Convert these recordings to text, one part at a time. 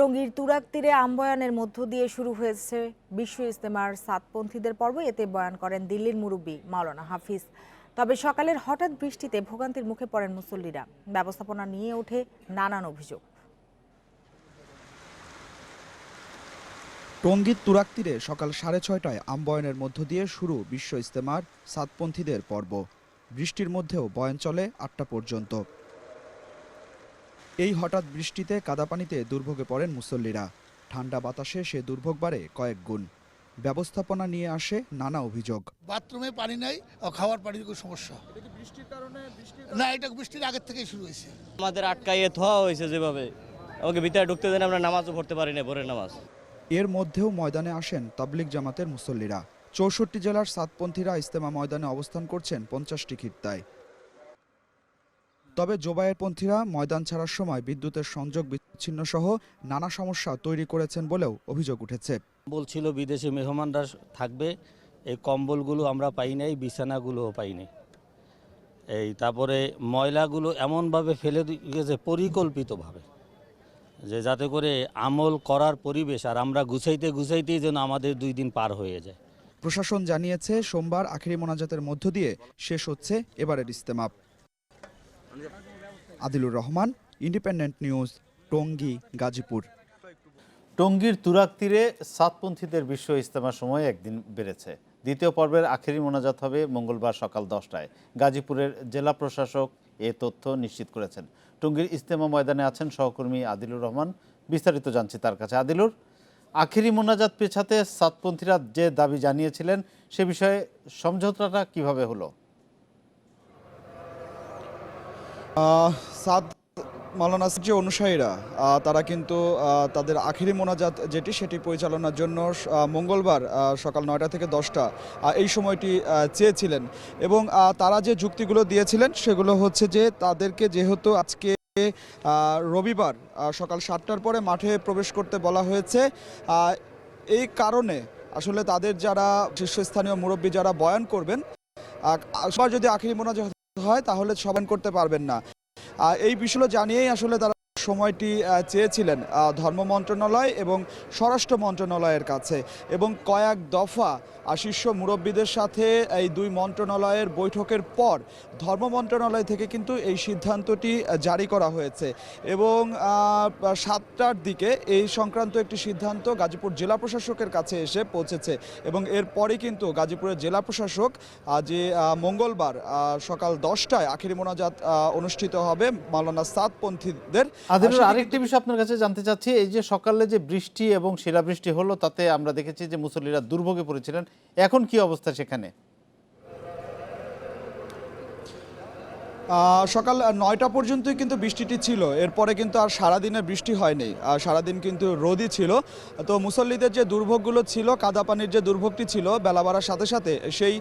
টঙ্গীর তুরাক তীরে আমবয়ানের মধ্য দিয়ে শুরু হয়েছে বিশ্ব ইস্তেমার সাতপন্থীদের পর্ব। এতে বয়ান করেন দিল্লির মুরব্বী মাওলানা হাফিজ। তবে সকালের হঠাৎ বৃষ্টিতে ভোগান্তির মুখে পড়েন মুসল্লিরা। ব্যবস্থাপনা নিয়ে ওঠে নানান অভিযোগ। টঙ্গীর তুরাক তীরে সকাল সাড়ে ছয়টায় আমবয়নের মধ্য দিয়ে শুরু বিশ্ব ইস্তেমার সাতপন্থীদের পর্ব। বৃষ্টির মধ্যেও বয়ান চলে আটটা পর্যন্ত। এই হঠাৎ বৃষ্টিতে কাদাপানিতে দুর্ভোগে পড়েন মুসল্লিরা। ঠান্ডা বাতাসে সে দুর্ভোগ বাড়ে কয়েক গুণ। ব্যবস্থাপনা নিয়ে আসে নানা অভিযোগ। বাথরুমে পানি নাই আর খাওয়ার পানির কোনো সমস্যা। বৃষ্টির কারণে না এটা বৃষ্টির আগের থেকেই শুরু হয়েছে। আমাদের আটকাইয়ে থোয়া হয়েছে যেভাবে। ওকে ভিতরে ঢুকতে দেন আমরা নামাজও পড়তে পারি না ভোরের নামাজ। এর মধ্যেও ময়দানে আসেন তাবলিগ জামাতের মুসল্লিরা। চৌষট্টি জেলার সাতপন্থীরা ইস্তেমা ময়দানে অবস্থান করছেন পঞ্চাশটি খিত্তায়। তবে জোবায়ের পন্থীরা ময়দান ছাড়ার সময় বিদ্যুতের সংযোগ বিচ্ছিন্ন সহ নানা সমস্যা তৈরি করেছেন বলেও অভিযোগ উঠেছে। বলছিল বিদেশি মেহমানরা থাকবে এই কম্বলগুলো আমরা পাই নাই বিছানাগুলোও পাই নাই। এই তারপরে ময়লাগুলো এমনভাবে ফেলে গেছে পরিকল্পিতভাবে যে যাতে করে আমল করার পরিবেশ আর আমরা গুছাইতে গুছাইতেই যেন আমাদের দুই দিন পার হয়ে যায়। প্রশাসন জানিয়েছে সোমবার আখেরি মোনাজাতের মধ্য দিয়ে শেষ হচ্ছে এবারের ইস্তেমা আদিলুর রহমান, ইন্ডিপেন্ডেন্ট নিউজ, টঙ্গী, গাজীপুর। টঙ্গীর তুরাক তীরে সাতপন্থীদের বিশ্ব ইস্তেমার সময় একদিন বেড়েছে। দ্বিতীয় পর্বের আখেরি মোনাজাত হবে মঙ্গলবার সকাল দশটায়। গাজীপুরের জেলা প্রশাসক এ তথ্য নিশ্চিত করেছেন। টঙ্গীর ইস্তেমা ময়দানে আছেন সহকর্মী আদিলুর রহমান। বিস্তারিত জানছি তার কাছে। আদিলুর, আখেরি মোনাজাত পেছাতে সাতপন্থীরা যে দাবি জানিয়েছিলেন সে বিষয়ে সমঝোতাটা কীভাবে হলো? সাদ মাওলানার যে অনুসারীরা তারা কিন্তু তাদের আখেরি মোনাজাত যেটি, সেটি পরিচালনার জন্য মঙ্গলবার সকাল নয়টা থেকে দশটা এই সময়টি চেয়েছিলেন। এবং তারা যে যুক্তিগুলো দিয়েছিলেন, সেগুলো হচ্ছে যে, তাদেরকে যেহেতু আজকে রবিবার সকাল সাতটার পরে মাঠে প্রবেশ করতে বলা হয়েছে এই কারণে আসলে তাদের যারা শীর্ষস্থানীয় মুরব্বী যারা বয়ান করবেন সবার যদি আখেরি মোনাজাত হয়, তাহলে সমান করতে পারবেন না। এই বিষয়গুলো জানিয়েই আসলে তারা সময়টি চেয়েছিলেন ধর্ম মন্ত্রণালয় এবং স্বরাষ্ট্র মন্ত্রণালয়ের কাছে। এবং কয়েক দফা শীর্ষ মুরব্বীদের সাথে এই দুই মন্ত্রণালয়ের বৈঠকের পর ধর্ম মন্ত্রণালয় থেকে কিন্তু এই সিদ্ধান্তটি জারি করা হয়েছে এবং সাতটার দিকে এই সংক্রান্ত একটি সিদ্ধান্ত গাজীপুর জেলা প্রশাসকের কাছে এসে পৌঁছেছে এবং এরপরে কিন্তু গাজীপুরের জেলা প্রশাসক যে মঙ্গলবার সকাল দশটায় আখেরি মোনাজাত অনুষ্ঠিত হবে মাওলানা সাতপন্থীদের আরেকটি বিষয় আপনার কাছে জানতে চাচ্ছি এই যে সকালে যে বৃষ্টি এবং শিলাবৃষ্টি হলো তাতে আমরা দেখেছি যে মুসল্লিরা দুর্ভোগে পড়েছিলেন। এখন কি অবস্থা সেখানে? সকাল নয়টা পর্যন্তই কিন্তু বৃষ্টিটি ছিল। এরপরে কিন্তু আর সারাদিনের বৃষ্টি হয়নি। সারাদিন কিন্তু রোদই ছিল। তো মুসল্লিদের যে দুর্ভোগগুলো ছিল কাদা পানির যে দুর্ভোগটি ছিল বেলা বাড়ার সাথে সাথে সেই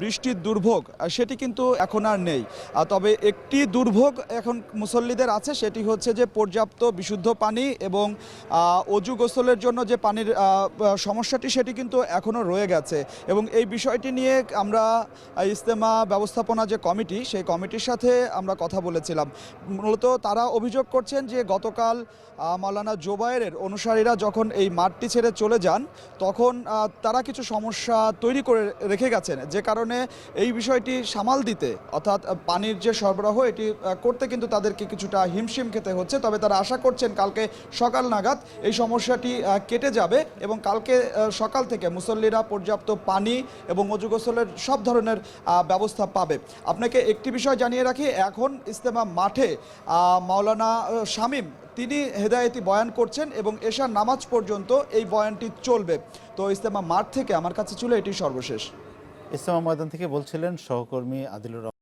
বৃষ্টির দুর্ভোগ সেটি কিন্তু এখন আর নেই। তবে একটি দুর্ভোগ এখন মুসল্লিদের আছে সেটি হচ্ছে যে পর্যাপ্ত বিশুদ্ধ পানি এবং অজু গোসলের জন্য যে পানির সমস্যাটি সেটি কিন্তু এখনও রয়ে গেছে। এবং এই বিষয়টি নিয়ে আমরা আহ, ইজতেমা ব্যবস্থাপনা যে কমিটি সেই কমিটির সাথে আমরা কথা বলেছিলাম। মূলত তারা অভিযোগ করছেন যে, গতকাল মাওলানা জোবায়ের অনুসারীরা যখন এই মাঠটি ছেড়ে চলে যান, তখন তারা কিছু সমস্যা তৈরি করে রেখে গেছেন। যে কারণে এই বিষয়টি সামাল দিতে, অর্থাৎ পানির যে সরবরাহ, এটি করতে কিন্তু তাদেরকে কিছুটা হিমশিম খেতে হচ্ছে। তবে তারা আশা করছেন কালকে সকাল নাগাদ এই সমস্যাটি কেটে যাবে এবং কালকে সকাল থেকে মুসল্লিরা পর্যাপ্ত পানি এবং অজু গোসলের সব ধরনের ব্যবস্থা পাবে। আপনাকে একটি বিষয় জানিয়ে রাখি, এখন ইস্তেমা মাঠে মাওলানা শামীম, তিনি হেদায়তি বয়ান করছেন এবং এশার নামাজ পর্যন্ত এই বয়ানটি চলবে। তো ইস্তেমা মাঠ থেকে আমার কাছে ছিল এটি সর্বশেষ। ইস্তেমা ময়দান থেকে বলছিলেন সহকর্মী আদিলুর